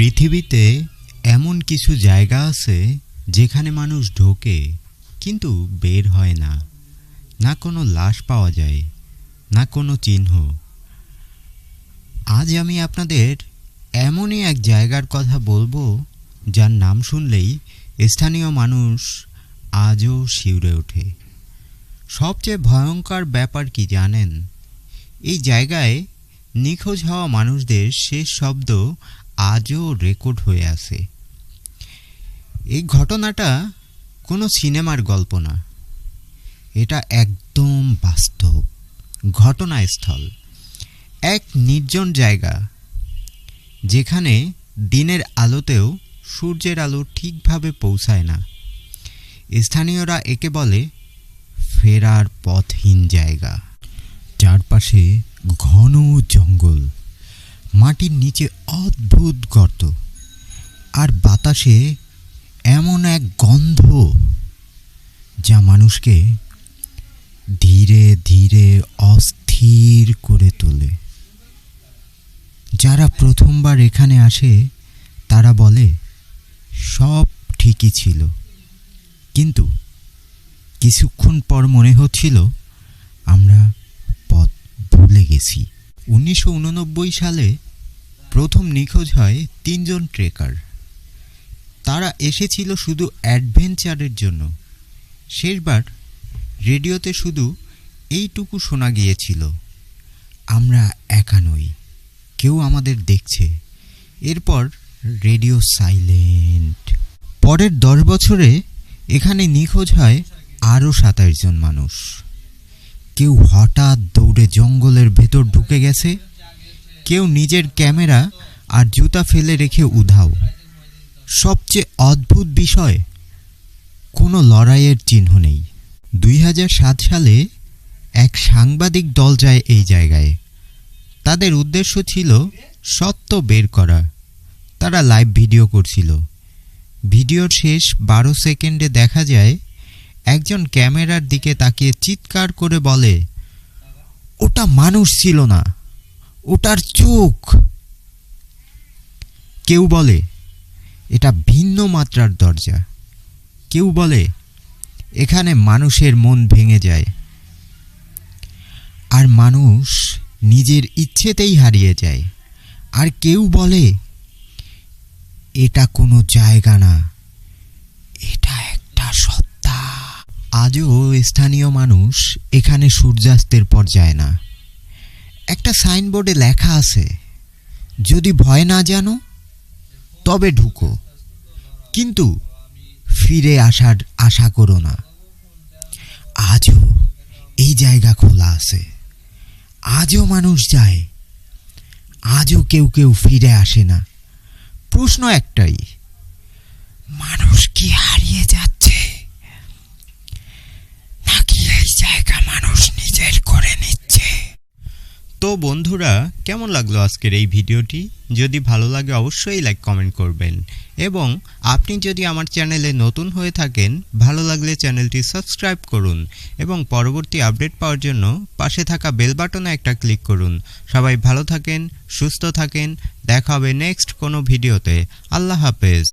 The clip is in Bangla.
পৃথিবীতে এমন কিছু জায়গা আছে যেখানে মানুষ ঢোকে, কিন্তু বের হয় না। না কোনো লাশ পাওয়া যায়, না কোনো চিহ্ন। আজ আমি আপনাদের এমনই এক জায়গার কথা বলব, যার নাম শুনলেই স্থানীয় মানুষ আজও শিউরে ওঠে। সবচেয়ে ভয়ঙ্কর ব্যাপার কি জানেন? এই জায়গায় নিখোঁজ হওয়া মানুষদের শেষ শব্দ আজও রেকর্ড হয়ে আছে। এই ঘটনাটা কোনো সিনেমার গল্প না। এটা একদম বাস্তব ঘটনাস্থল। এক নির্জন জায়গা যেখানে দিনের আলোতেও সূর্যের আলো ঠিকভাবে পৌঁছায় না। স্থানীয়রা একে বলে ফেরার পথহীন জায়গা। চারপাশে ঘন জঙ্গল। মাটির নিচে অদ্ভুত গর্ত। আর বাতাসে এমন এক গন্ধ যা মানুষকে ধীরে ধীরে অস্থির করে তোলে। যারা প্রথমবার এখানে আসে, তারা বলে, সব ঠিকই ছিল। কিন্তু কিছুক্ষণ পর মনে হচ্ছিল, আমরা পথ ভুলে গেছি। উনিশশো উননব্বই সালে প্রথম নিখোঁজ হয় তিনজন ট্রেকার। তারা এসেছিল শুধু অ্যাডভেঞ্চারের জন্য। শেষবার রেডিওতে শুধু এইটুকু শোনা গিয়েছিল, আমরা একা নই, কেউ আমাদের দেখছে। এরপর রেডিও সাইলেন্ট। পরের দশ বছরে এখানে নিখোঁজ হয় আরও সাতাশ জন মানুষ। কেউ হঠাৎ দৌড়ে জঙ্গলের ভেতর ঢুকে গেছে, কেউ নিজের ক্যামেরা আর জুতা ফেলে রেখে উধাও। সবচেয়ে অদ্ভুত বিষয়, কোনো লড়াইয়ের চিহ্ন নেই। দুই হাজার সাত সালে এক সাংবাদিক দল যায় এই জায়গায়। তাদের উদ্দেশ্য ছিল সত্য বের করা। তারা লাইভ ভিডিও করছিল। ভিডিওর শেষ বারো সেকেন্ডে দেখা যায় একজন ক্যামেরার দিকে তাকিয়ে চিৎকার করে বলে, ওটা মানুষ ছিল না, ওটার চোখ। কেউ বলে, এটা ভিন্ন মাত্রার দরজা। কেউ বলে, এখানে মানুষের মন ভেঙে যায়। আর মানুষ নিজের ইচ্ছেতেই হারিয়ে যায়। আর কেউ বলে, এটা কোনো জায়গা না, এটা আজও স্থানীয় মানুষ এখানে সূর্যাস্তের পর যায় না। একটা সাইনবোর্ডে লেখা আছে, যদি ভয় না জানো, তবে ঢুকো। কিন্তু ফিরে আসার আশা করো না। আজও এই জায়গা খোলা আছে। আজও মানুষ যায়, আজও কেউ কেউ ফিরে আসে না। প্রশ্ন একটাই, মানুষ কি হারিয়ে যাচ্ছে বন্ধুরা, কেমন লাগল আজকের এই ভিডিওটি? যদি ভালো লাগে অবশ্যই লাইক কমেন্ট করবেন। এবং আপনি যদি আমার চ্যানেলে নতুন হয়ে থাকেন, ভালো লাগলে চ্যানেলটি সাবস্ক্রাইব করুন এবং পরবর্তী আপডেট পাওয়ার জন্য পাশে থাকা বেল বাটনে একটা ক্লিক করুন। সবাই ভালো থাকেন, সুস্থ থাকেন, দেখা হবে নেক্সট কোনো ভিডিওতে। আল্লাহ হাফেজ।